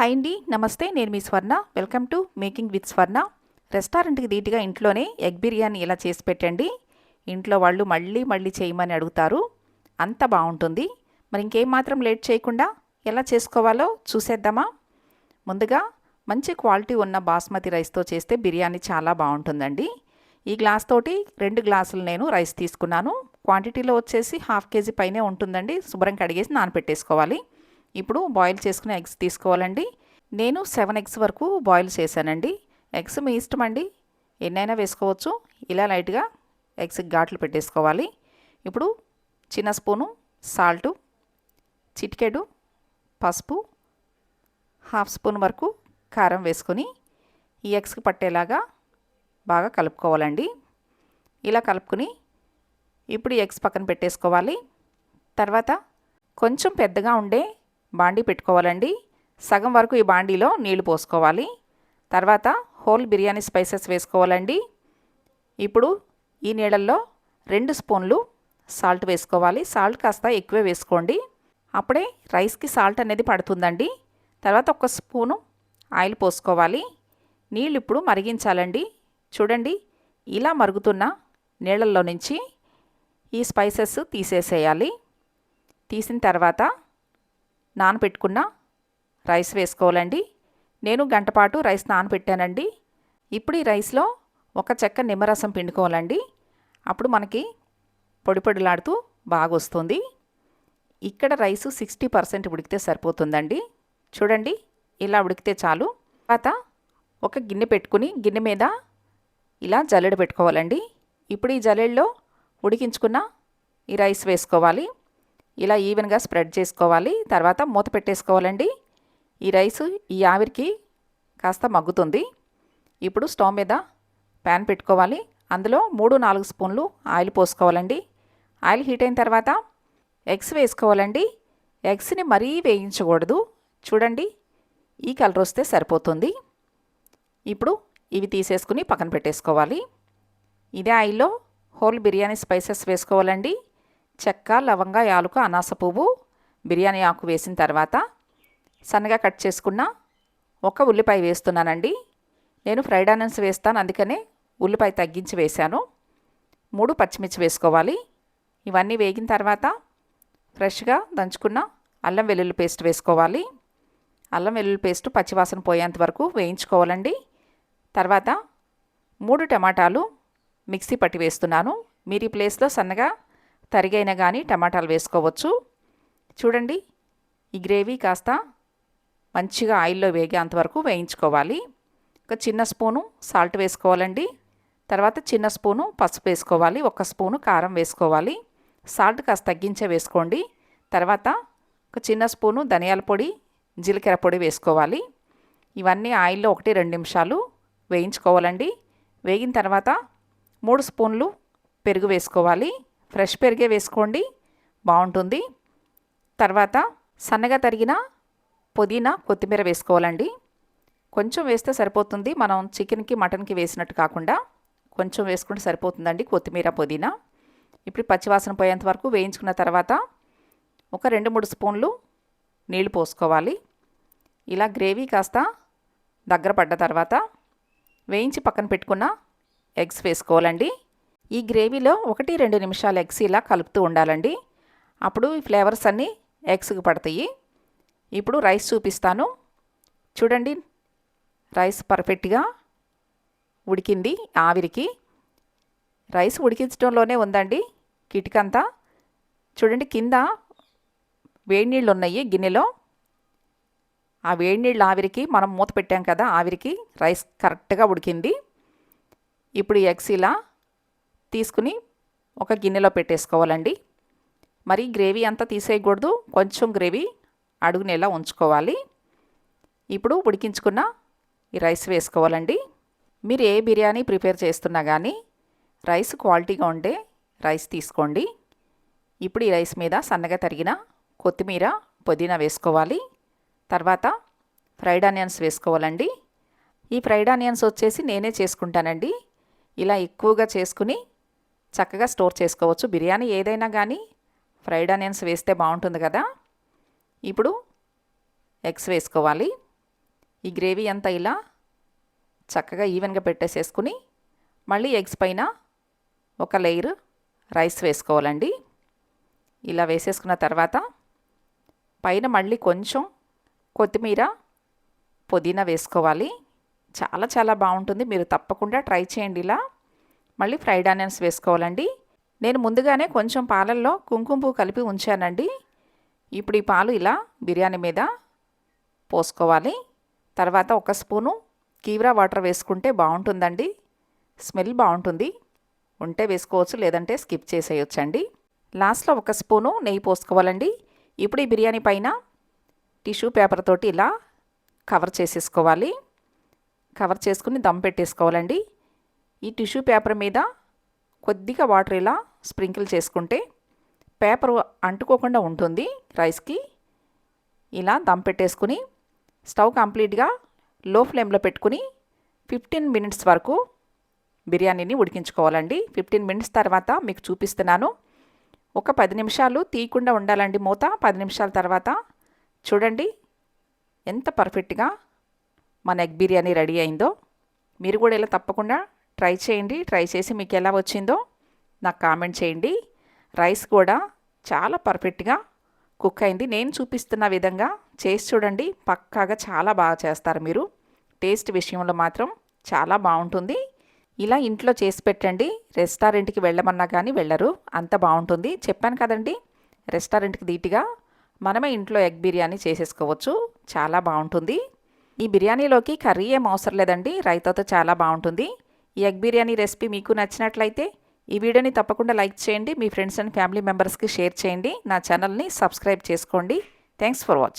Hi అండి నమస్తే నేను మీ Swarna. Welcome to making with Swarna. రెస్టారెంట్కి ధీటుగా ఇంట్లోనే ఎగ్ బిర్యానీ ఇలా చేసి పెట్టండి. ఇంట్లో వాళ్ళు మళ్ళీ మళ్ళీ చేయమని అడుగుతారు. అంత బాగుంటుంది. మరి ఇంకేం మాత్రం లేట్ చేయకుండా ఎలా చేసుకోవాలో చూసేద్దామా? ముందుగా మంచి క్వాలిటీ ఉన్న బాస్మతి రైస్తో చేస్తే బిర్యానీ చాలా బాగుంటుందండి. ఈ గ్లాస్ తోటి రెండు గ్లాసులు నేను రైస్ తీసుకున్నాను. క్వాంటిటీలో వచ్చేసి హాఫ్ కేజీ పైనే ఉంటుందండి. శుభ్రం కడిగేసి నానపెట్టేసుకోవాలి. ఇప్పుడు బాయిల్ చేసుకునే ఎగ్స్ తీసుకోవాలండి. నేను సెవెన్ ఎగ్స్ వరకు బాయిల్ చేశానండి. ఎగ్స్ మీ ఇష్టం అండి? ఎన్నైనా వేసుకోవచ్చు. ఇలా లైట్గా ఎగ్స్ ఘాట్లు పెట్టేసుకోవాలి. ఇప్పుడు చిన్న స్పూను సాల్టు చిటికెడు పసుపు హాఫ్ స్పూన్ వరకు కారం వేసుకొని ఈ ఎగ్స్కి పట్టేలాగా బాగా కలుపుకోవాలండి. ఇలా కలుపుకొని ఇప్పుడు ఎగ్స్ పక్కన పెట్టేసుకోవాలి. తర్వాత కొంచెం పెద్దగా ఉండే బాండీ పెట్టుకోవాలండి. సగం వరకు ఈ బాండీలో నీళ్ళు పోసుకోవాలి. తర్వాత హోల్ బిర్యానీ స్పైసెస్ వేసుకోవాలండి. ఇప్పుడు ఈ నీళ్ళల్లో రెండు స్పూన్లు సాల్ట్ వేసుకోవాలి. సాల్ట్ కాస్త ఎక్కువే వేసుకోండి. అప్పుడే రైస్కి సాల్ట్ అనేది పడుతుందండి. తర్వాత ఒక స్పూను ఆయిల్ పోసుకోవాలి. నీళ్ళు ఇప్పుడు మరిగించాలండి. చూడండి ఇలా మరుగుతున్న నీళ్ళల్లో నుంచి ఈ స్పైసెస్ తీసేసేయాలి. తీసిన తర్వాత నానబెట్టుకున్న రైస్ వేసుకోవాలండి. నేను గంటపాటు రైస్ నానబెట్టానండి ఇప్పుడు ఈ రైస్లో ఒక చెక్క నిమ్మరసం పిండుకోవాలండి. అప్పుడు మనకి పొడి పొడిలాడుతూ బాగా వస్తుంది ఇక్కడ రైసు సిక్స్టీ పర్సెంట్ ఉడికితే సరిపోతుందండి. చూడండి ఇలా ఉడికితే చాలు. తర్వాత ఒక గిన్నె పెట్టుకుని గిన్నె మీద ఇలా జల్లెడ పెట్టుకోవాలండి. ఇప్పుడు ఈ జల్లెడలో ఉడికించుకున్న ఈ రైస్ వేసుకోవాలి. ఇలా ఈవెన్గా స్ప్రెడ్ చేసుకోవాలి. తర్వాత మూత పెట్టేసుకోవాలండి. ఈ రైస్ ఈ ఆవిరికి కాస్త మగ్గుతుంది. ఇప్పుడు స్టవ్ మీద ప్యాన్ పెట్టుకోవాలి. అందులో మూడు నాలుగు స్పూన్లు ఆయిల్ పోసుకోవాలండి. ఆయిల్ హీట్ అయిన తర్వాత ఎగ్స్ వేసుకోవాలండి. ఎగ్స్ని మరీ వేయించకూడదు. చూడండి ఈ కలర్ వస్తే సరిపోతుంది. ఇప్పుడు ఇవి తీసేసుకుని పక్కన పెట్టేసుకోవాలి. ఇదే ఆయిల్లో హోల్ బిర్యానీ స్పైసెస్ వేసుకోవాలండి. చెక్క లవంగ యాలుక అనాస పువ్వు బిర్యానీ ఆకు వేసిన తర్వాత సన్నగా కట్ చేసుకున్న ఒక ఉల్లిపాయ వేస్తున్నానండి. నేను ఫ్రైడ్ ఆనియన్స్ వేస్తాను అందుకనే ఉల్లిపాయ తగ్గించి వేశాను. మూడు పచ్చిమిర్చి వేసుకోవాలి. ఇవన్నీ వేగిన తర్వాత ఫ్రెష్గా దంచుకున్న అల్లం వెల్లుల్లి పేస్ట్ వేసుకోవాలి. అల్లం వెల్లుల్లి పేస్ట్ పచ్చివాసన పోయేంత వరకు వేయించుకోవాలండి. తర్వాత మూడు టమాటాలు మిక్సీ పట్టి వేస్తున్నాను. మీరు ఈ ప్లేస్లో సన్నగా తరిగైనా కానీ టమాటాలు వేసుకోవచ్చు. చూడండి ఈ గ్రేవీ కాస్త మంచిగా ఆయిల్లో వేగేంత వరకు వేయించుకోవాలి. ఒక చిన్న స్పూను సాల్ట్ వేసుకోవాలండి. తర్వాత చిన్న స్పూను పసుపు వేసుకోవాలి. ఒక స్పూను కారం వేసుకోవాలి. సాల్ట్ కాస్త తగ్గించే వేసుకోండి. తర్వాత ఒక చిన్న స్పూను ధనియాల పొడి జీలకర్ర పొడి వేసుకోవాలి. ఇవన్నీ ఆయిల్లో ఒకటి రెండు నిమిషాలు వేయించుకోవాలండి. వేగిన తర్వాత మూడు స్పూన్లు పెరుగు వేసుకోవాలి. ఫ్రెష్ పెరిగే వేసుకోండి బాగుంటుంది. తర్వాత సన్నగా తరిగిన పుదీనా కొత్తిమీర వేసుకోవాలండి. కొంచెం వేస్తే సరిపోతుంది. మనం చికెన్కి మటన్కి వేసినట్టు కాకుండా కొంచెం వేసుకుంటే సరిపోతుందండి కొత్తిమీర పుదీనా. ఇప్పుడు పచ్చివాసన పోయేంత వరకు వేయించుకున్న తర్వాత ఒక రెండు మూడు స్పూన్లు నీళ్ళు పోసుకోవాలి. ఇలా గ్రేవీ కాస్త దగ్గర పడ్డ తర్వాత వేయించి పక్కన పెట్టుకున్న ఎగ్స్ వేసుకోవాలండి. ఈ గ్రేవీలో ఒకటి రెండు నిమిషాలు ఎగ్స్ ఇలా కలుపుతూ ఉండాలండి. అప్పుడు ఈ ఫ్లేవర్స్ అన్నీ ఎగ్స్కి పడతాయి. ఇప్పుడు రైస్ చూపిస్తాను. చూడండి రైస్ పర్ఫెక్ట్గా ఉడికింది ఆవిరికి. రైస్ ఉడికించడంలోనే ఉందండి కిటికంతా. చూడండి కింద వేడి నీళ్ళు ఉన్నాయి గిన్నెలో. ఆ వేడి నీళ్ళు ఆవిరికి మనం మూత పెట్టాం కదా ఆవిరికి రైస్ కరెక్ట్గా ఉడికింది. ఇప్పుడు ఎగ్స్ ఇలా తీసుకుని ఒక గిన్నెలో పెట్టేసుకోవాలండి. మరి గ్రేవీ అంతా తీసేయకూడదు. కొంచెం గ్రేవీ అడుగునేలా ఉంచుకోవాలి. ఇప్పుడు ఉడికించుకున్న ఈ రైస్ వేసుకోవాలండి. మీరు ఏ బిర్యానీ ప్రిపేర్ చేస్తున్నా కానీ రైస్ క్వాలిటీగా ఉండే రైస్ తీసుకోండి. ఇప్పుడు ఈ రైస్ మీద సన్నగా తరిగిన కొత్తిమీర పుదీనా వేసుకోవాలి. తర్వాత ఫ్రైడ్ ఆనియన్స్ వేసుకోవాలండి. ఈ ఫ్రైడ్ ఆనియన్స్ వచ్చేసి నేనే చేసుకుంటానండి. ఇలా ఎక్కువగా చేసుకుని చక్కగా స్టోర్ చేసుకోవచ్చు. బిర్యానీ ఏదైనా కానీ ఫ్రైడ్ ఆనియన్స్ వేస్తే బాగుంటుంది కదా. ఇప్పుడు ఎగ్స్ వేసుకోవాలి. ఈ గ్రేవీ అంతా ఇలా చక్కగా ఈవెన్గా పెట్టేసేసుకుని మళ్ళీ ఎగ్స్ పైన ఒక లేయర్ రైస్ వేసుకోవాలండి. ఇలా వేసేసుకున్న తర్వాత పైన మళ్ళీ కొంచెం కొత్తిమీర పుదీనా వేసుకోవాలి. చాలా చాలా బాగుంటుంది. మీరు తప్పకుండా ట్రై చేయండి ఇలా. మళ్ళీ ఫ్రైడ్ ఆనియన్స్ వేసుకోవాలండి. నేను ముందుగానే కొంచెం పాలల్లో కుంకుమ పువ్వు కలిపి ఉంచానండి. ఇప్పుడు ఈ పాలు ఇలా బిర్యానీ మీద పోసుకోవాలి. తర్వాత ఒక స్పూను కీవ్రా వాటర్ వేసుకుంటే బాగుంటుందండి. స్మెల్ బాగుంటుంది. ఉంటే వేసుకోవచ్చు లేదంటే స్కిప్ చేసేయొచ్చండి. లాస్ట్లో ఒక స్పూను నెయ్యి పోసుకోవాలండి. ఇప్పుడు ఈ బిర్యానీ పైన టిష్యూ పేపర్ తోటి ఇలా కవర్ చేసేసుకోవాలి. కవర్ చేసుకుని దమ్ పెట్టేసుకోవాలండి. ఈ టిష్యూ పేపర్ మీద కొద్దిగా వాటర్ ఇలా స్ప్రింకిల్ చేసుకుంటే పేపర్ అంటుకోకుండా ఉంటుంది రైస్కి. ఇలా దమ్ పెట్టేసుకుని స్టవ్ కంప్లీట్గా లో ఫ్లేమ్లో పెట్టుకుని ఫిఫ్టీన్ మినిట్స్ వరకు బిర్యానీని ఉడికించుకోవాలండి. ఫిఫ్టీన్ మినిట్స్ తర్వాత మీకు చూపిస్తున్నాను. ఒక పది నిమిషాలు తీయకుండా ఉండాలండి మూత. పది నిమిషాల తర్వాత చూడండి ఎంత పర్ఫెక్ట్గా మన ఎగ్ బిర్యానీ రెడీ అయిందో. మీరు కూడా ఇలా తప్పకుండా ట్రై చేయండి. ట్రై చేసి మీకు ఎలా వచ్చిందో నాకు కామెంట్ చేయండి. రైస్ కూడా చాలా పర్ఫెక్ట్గా కుక్ అయింది. నేను చూపిస్తున్న విధంగా చేసి చూడండి. పక్కాగా చాలా బాగా చేస్తారు మీరు. టేస్ట్ విషయంలో మాత్రం చాలా బాగుంటుంది. ఇలా ఇంట్లో చేసి పెట్టండి. రెస్టారెంట్కి వెళ్ళమన్నా కానీ వెళ్ళరు. అంత బాగుంటుంది. చెప్పాను కదండి రెస్టారెంట్కి ధీటుగా మనమే ఇంట్లో ఎగ్ బిర్యానీ చేసేసుకోవచ్చు. చాలా బాగుంటుంది. ఈ బిర్యానీలోకి కర్రీ ఏం అవసరం లేదండి. రైతాతో చాలా బాగుంటుంది. ఈ ఎగ్ బిర్యానీ రెసిపీ మీకు నచ్చినట్లయితే ఈ వీడియోని తప్పకుండా లైక్ చేయండి. మీ ఫ్రెండ్స్ అండ్ ఫ్యామిలీ మెంబర్స్కి షేర్ చేయండి. నా ఛానల్ని సబ్స్క్రైబ్ చేసుకోండి. Thanks for watch.